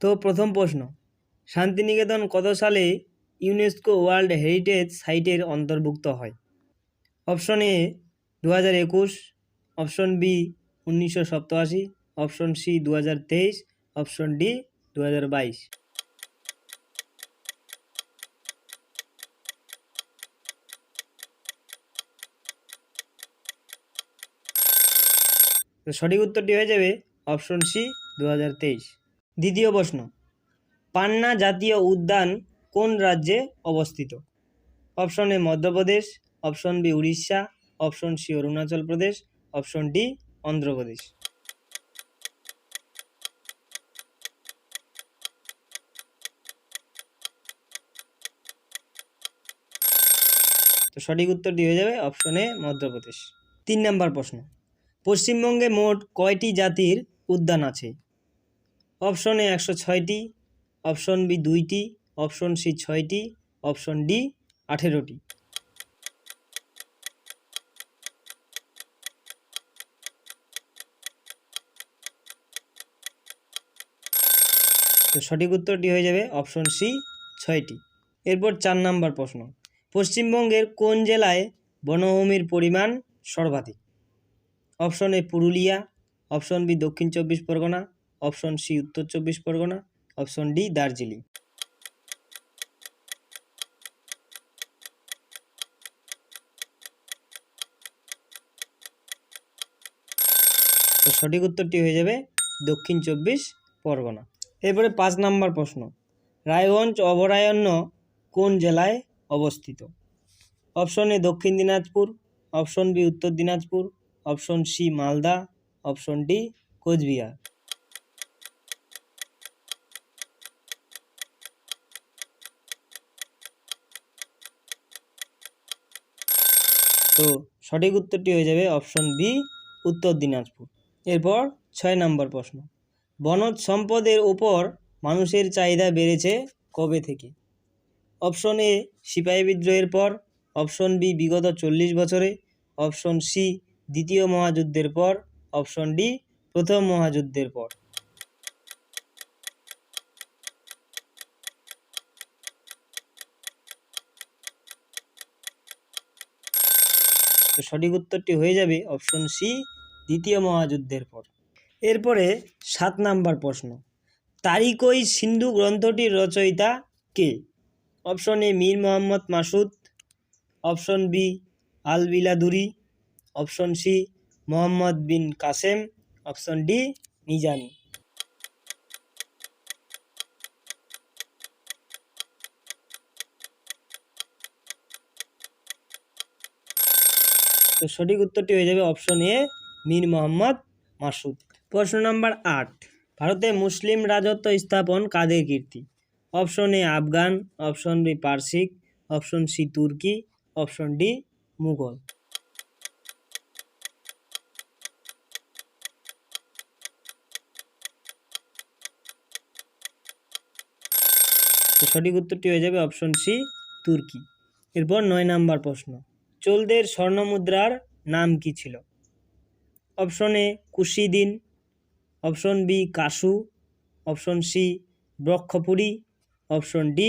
তো প্রথম প্রশ্ন, শান্তিনিকেতন কত সালে ইউনেস্কো ওয়ার্ল্ড হেরিটেজ সাইটের অন্তর্ভুক্ত হয়? অপশন এ দু হাজার একুশ, অপশন বি, উনিশশো সপ্তাশি, অপশন সি দু হাজার তেইশ, অপশন ডি দু হাজার বাইশ সঠিক উত্তরটি হয়ে যাবে অপশন সি দু হাজার তেইশ। দ্বিতীয় প্রশ্ন, পান্না জাতীয় উদ্যান কোন রাজ্যে অবস্থিত? Option A Madhya Pradesh, option B Orissa, option C Arunachal Pradesh, option D Andhra Pradesh. তো সঠিক উত্তরটি হয়ে যাবে অপশন এ মধ্যপ্রদেশ। তিন নম্বর প্রশ্ন, পশ্চিমবঙ্গে মোট কয়টি জাতির উদ্যান আছে? অপশন এ একশো ছয়টি, অপশন বি দুইটি, অপশন সি ছয়টি, অপশন ডি আঠেরোটি। তো সঠিক উত্তরটি হয়ে যাবে অপশন সি ছয়টি। এরপর চার নাম্বার প্রশ্ন। পশ্চিমবঙ্গের কোন জেলায় বনভূমির পরিমাণ সর্বাধিক? Option A Purulia, option B Dakshin চব্বিশ পরগনা অপশন সি উত্তর চব্বিশ পরগনা, অপশন ডি দার্জিলিং। তো সঠিক উত্তরটি হয়ে যাবে দক্ষিণ চব্বিশ পরগনা। এরপরে পাঁচ নাম্বার প্রশ্ন, রায়গঞ্জ অভয়ারণ্য কোন জেলায় অবস্থিত? অপশন এ দক্ষিণ Dinajpur, option B Uttar Dinajpur, option C Malda, option D Cooch Behar. তো সঠিক উত্তরটি হয়ে যাবে অপশন বি, উত্তর দিনাজপুর। এরপর ছয় নম্বর প্রশ্ন। বনজ সম্পদের উপর মানুষের চাহিদা বেড়েছে কবে থেকে? অপশন এ, সিপাহী বিদ্রোহের পর। অপশন বি, বিগত চল্লিশ বছরে। অপশন সি, দ্বিতীয় মহাযুদ্ধের পর। অপশন ডি, প্রথম মহাযুদ্ধের পর। তো সঠিক উত্তরটি হয়ে যাবে অপশন সি, দ্বিতীয় মহাযুদ্ধের পর। এরপরে সাত নাম্বার প্রশ্ন তারিকই সিন্ধু গ্রন্থটির রচয়িতা কে? Option A, Mir Mohammad Masud. Option B Al Biladuri option C, Mohammad bin Qasim. Option D Nizami তো সঠিক উত্তরটি হয়ে যাবে অপশন এ মীর মোহাম্মদ মাসুদ। প্রশ্ন নাম্বার আট, ভারতে মুসলিম রাজত্ব স্থাপন কাদের কীর্তি? Option A Afghan option B পার্সিক option C তুর্কি অপশন ডি মুঘল। সঠিক উত্তরটি হয়ে যাবে অপশন সি তুর্কি। এরপর নয় নাম্বার প্রশ্ন। চোলদের স্বর্ণমুদ্রার নাম কি ছিল? অপশন এ কুশিদিন, অপশন বি কাসু, অপশন সি ব্রক্ষপুরী, অপশন ডি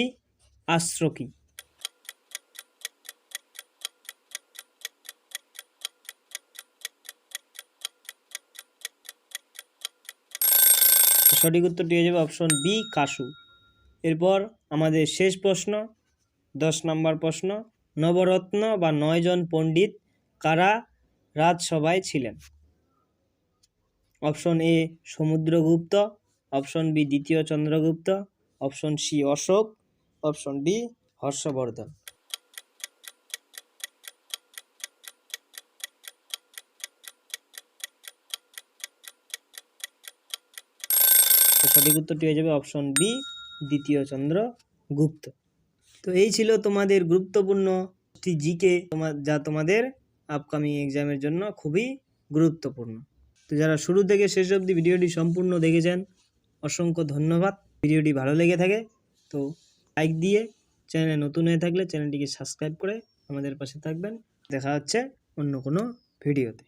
আশ্রকি। সঠিক উত্তরটি হয়ে যাবে অপশন বি কাসু। এরপর আমাদের শেষ প্রশ্ন, দশ নম্বর প্রশ্ন নবরত্ন বা নয়জন পণ্ডিত কারা রাজসভায় ছিলেন? Option A Samudragupta, option B দ্বিতীয় Chandragupta, option C Ashoka, option D Harshavardhana. সঠিক উত্তরটি হয়ে যাবে অপশন বি দ্বিতীয় চন্দ্রগুপ্ত। তো এই ছিল তোমাদের গুরুত্বপূর্ণ জিকে তোমার যা তোমাদের আপকামিং এক্সামের জন্য খুবই গুরুত্বপূর্ণ। তো যারা শুরু থেকে শেষ অবধি ভিডিওটি সম্পূর্ণ দেখেছেন, অসংখ্য ধন্যবাদ। ভিডিওটি ভালো লেগে থাকে তো লাইক দিয়ে চ্যানেলে নতুন হয়ে থাকলে চ্যানেলটিকে সাবস্ক্রাইব করে আমাদের পাশে থাকবেন। দেখা হচ্ছে অন্য কোনো ভিডিওতে।